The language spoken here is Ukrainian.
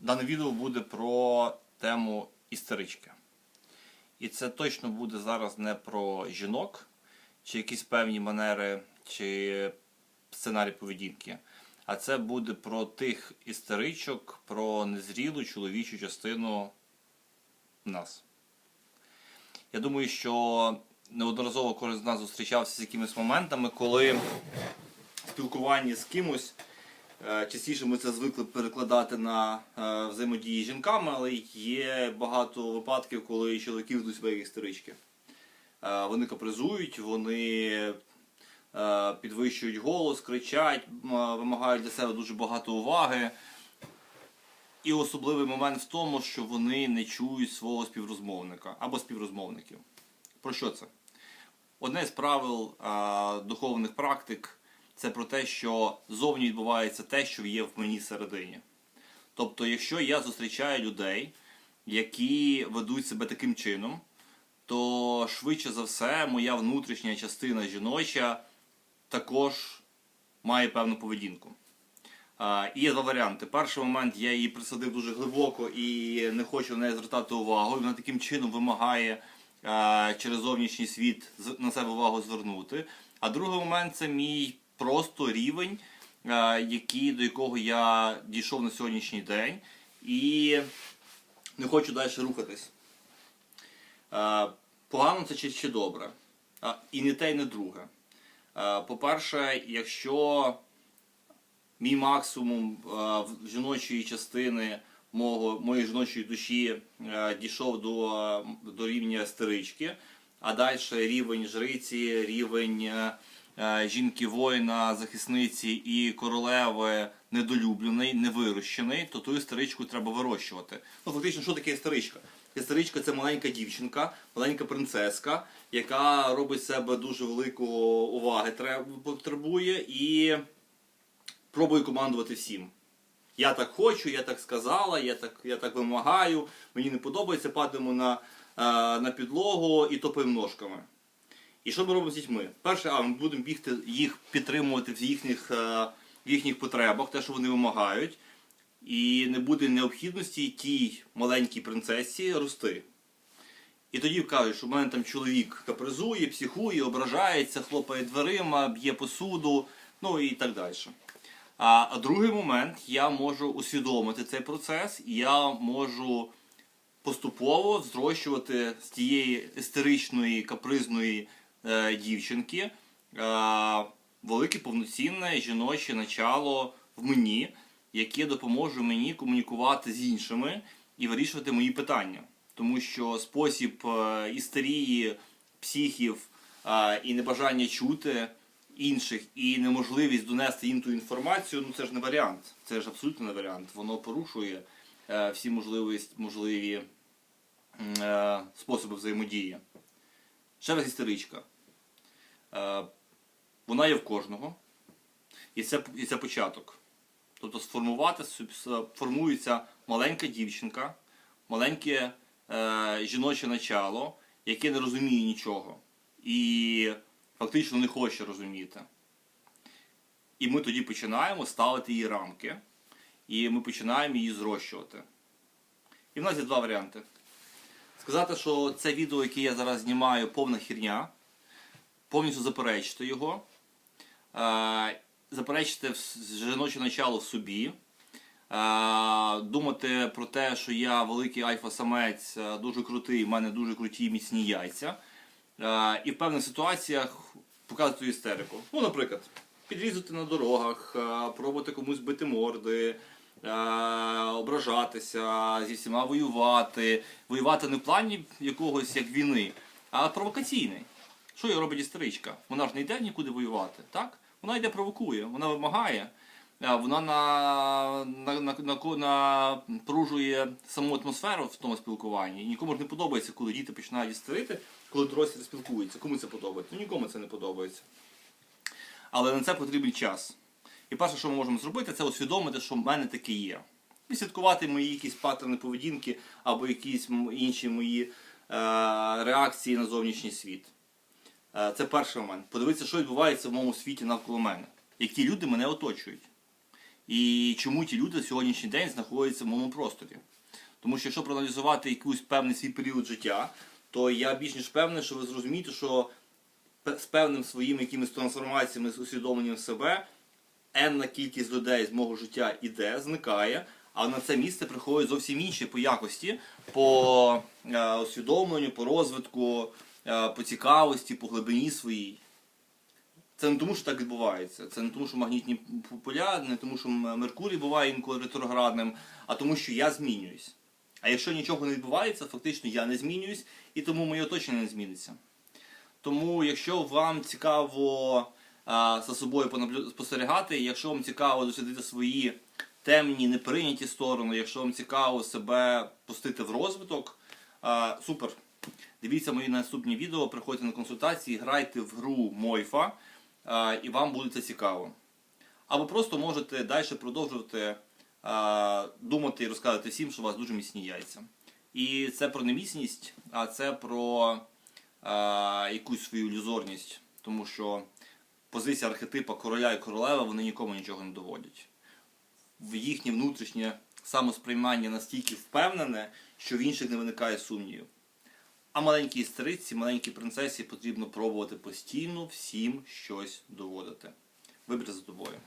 Дане відео буде про тему істерички. І це точно буде зараз не про жінок, чи якісь певні манери, чи сценарій поведінки. А це буде про тих істеричок, про незрілу чоловічу частину нас. Я думаю, що неодноразово кожен з нас зустрічався з якимись моментами, коли в спілкуванні з кимось Частіше ми це звикли перекладати на е, взаємодії з жінками, але є багато випадків, коли чоловіки ведуть себе як істерички. Е, Вони капризують, вони е, підвищують голос, кричать, вимагають для себе дуже багато уваги. І особливий момент в тому, що вони не чують свого співрозмовника або співрозмовників. Про що це? Одне з правил духовних практик це про те, що зовні відбувається те, що є в мені всередині. Тобто, якщо я зустрічаю людей, які ведуть себе таким чином, то швидше за все моя внутрішня частина жіноча також має певну поведінку. І є два варіанти. Перший момент я її присадив дуже глибоко і не хочу на неї звертати увагу. Вона таким чином вимагає через зовнішній світ на себе увагу звернути. А другий момент це мій просто рівень, який, до якого я дійшов на сьогоднішній день, і не хочу далі рухатись. Погано це чи, чи добре? І не те, і не друге. По-перше, якщо мій максимум е, жіночої частини мого, моєї жіночої душі е, дійшов до, е, до рівня стерички, а далі рівень жриці, рівень е, е, жінки воїна, захисниці і королеви недолюблений, невирощений, то ту істеричку треба вирощувати. Ну, фактично, що таке істеричка? Істеричка це маленька дівчинка, маленька принцеска, яка робить себе дуже велику уваги треб- потребує і пробую командувати всім. Я так хочу, я так сказала, я так, я так вимагаю, мені не подобається, падаємо на, е, на підлогу і топаємо ножками. І що ми робимо з дітьми? Перше, а ми будемо бігти їх підтримувати в їхніх, е, в їхніх потребах, те, що вони вимагають. І не буде необхідності тій маленькій принцесі рости. І тоді кажуть, що в мене там чоловік капризує, психує, ображається, хлопає дверима, б'є посуду, ну і так далі. А а другий момент я можу усвідомити цей процес, і я можу поступово зрощувати з тієї істеричної капризної дівчинки е, велике повноцінне жіноче начало в мені, яке допоможе мені комунікувати з іншими і вирішувати мої питання. Тому що спосіб е, істерії, психів е, і небажання чути інших і неможливість донести їм ту інформацію, ну це ж не варіант. Це ж абсолютно не варіант. Воно порушує е, всі можливість, можливі е, способи взаємодії. Ще раз істеричка. Е, вона є в кожного. І це, і це початок. Тобто сформувати формується маленька дівчинка, маленьке е, жіноче начало, яке не розуміє нічого. І фактично не хоче розуміти. І ми тоді починаємо ставити їй рамки, і ми починаємо її зрощувати. І в нас є два варіанти. Сказати, що це відео, яке я зараз знімаю, повна херня, повністю заперечити його, е, заперечити жіноче начало в собі, е, думати про те, що я великий альфа-самець, е, дуже крутий, в мене дуже круті міцні яйця. І в певних ситуаціях показувати істерику. Ну, наприклад, підрізати на дорогах, пробувати комусь бити морди, ображатися, зі всіма воювати. Воювати не в плані якогось як війни, а провокаційний. Що її робить істеричка? Вона ж не йде нікуди воювати, так? Вона йде провокує, вона вимагає. е, Вона на, на, на, на, напружує саму атмосферу в тому спілкуванні. І нікому ж не подобається, коли діти починають істерити, коли дорослі спілкуються. Кому це подобається? Ну нікому це не подобається. Але на це потрібен час. І перше, що ми можемо зробити, це усвідомити, що в мене таке є. І слідкувати мої якісь паттерни поведінки або якісь інші мої е, реакції на зовнішній світ. Е, Це перший момент. Подивитися, що відбувається в моєму світі навколо мене. Які люди мене оточують. І чому ті люди в сьогоднішній день знаходяться в моєму просторі. Тому що якщо проаналізувати якийсь певний свій період життя, то я більш ніж певний, що ви зрозумієте, що з певним своїм якимись трансформаціями, з усвідомленням себе, енна кількість людей з мого життя іде, зникає, а на це місце приходять зовсім інші по якості, по е, усвідомленню, по розвитку, е, по цікавості, по глибині своїй. Це не тому, що так відбувається. Це не тому, що магнітні поля, не тому, що Меркурій буває інколи ретроградним, а тому, що я змінююсь. А якщо нічого не відбувається, фактично я не змінююсь, і тому моє оточення не зміниться. Тому, якщо вам цікаво за собою спостерігати, якщо вам цікаво дослідити свої темні, неприйняті сторони, якщо вам цікаво себе пустити в розвиток, супер. Дивіться мої наступні відео, приходьте на консультації, грайте в гру Мойфа, і вам буде це цікаво. Або просто можете далі продовжувати думати і розказувати всім, що у вас дуже міцні яйця. І це про не міцність, а це про якусь свою ілюзорність. Тому що позиція архетипа короля і королева вони нікому нічого не доводять. Їхнє внутрішнє самосприймання настільки впевнене, що в інших не виникає сумнівів. А маленькій істериці, маленькій принцесі потрібно пробувати постійно всім щось доводити. Вибір за тобою.